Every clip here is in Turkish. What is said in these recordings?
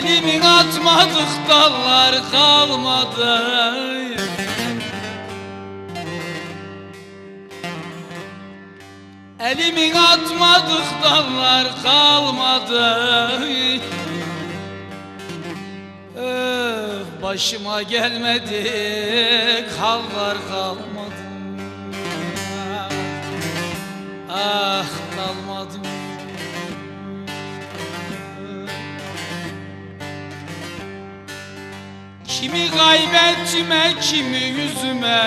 Elimin atmadık dallar kalmadı. Elimin atmadık dallar kalmadı. Başıma gelmedi hallar kalmadı. Ah Kimi kaybetme kimi yüzüme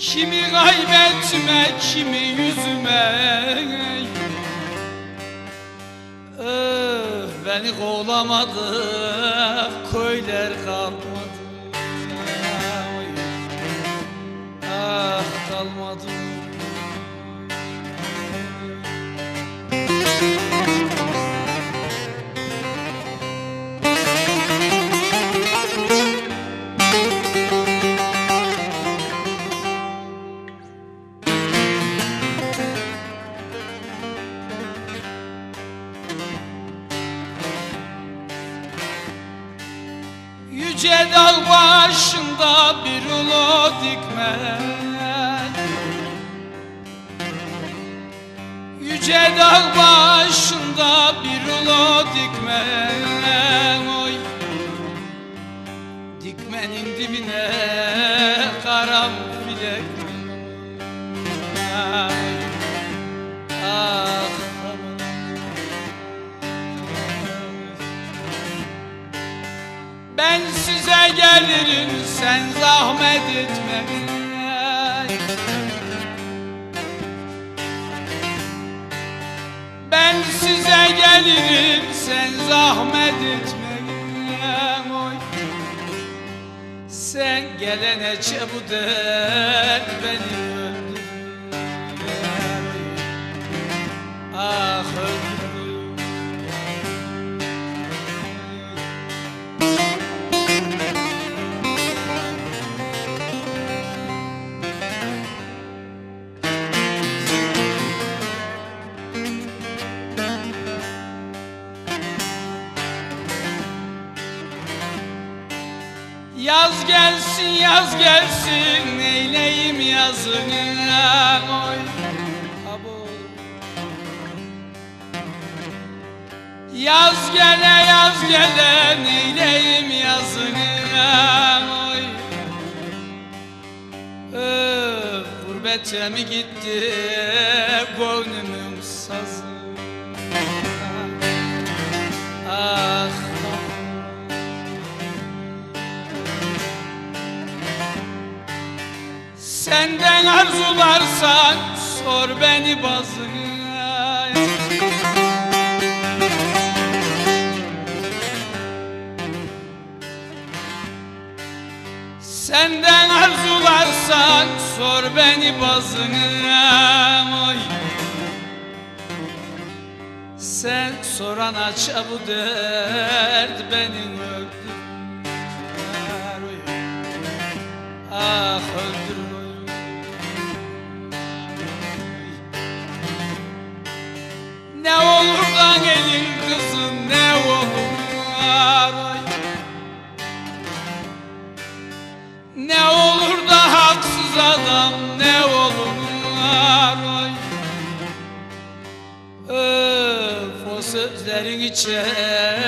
Kimi kaybetme kimi yüzüme Öh, Beni kovlamadı köyler kalmadı Yüce dağ başında bir ulu dikmen Yüce dağ başında bir ulu dikmen Oy. Dikmenin dibine karanfilek Ben size gelirim sen zahmet etme Ben size gelirim sen zahmet etme Oy. Sen gelene çabuk der beni öldür Ah Yaz gelsin yaz gelsin neyleyim yazını? Oy abo. Yaz gele yaz gele neyleyim yazını? Oy Öf, Gurbete mi gitti gönlümün sazı Senden arzularsan sor beni bazına Senden arzularsan sor beni bazına oy. Sen sorana çabuk dert beni öldür oy. Ah öldürün ne olur. Ne olur da haksız adam ne olur oy. Öf o sözlerin içerime der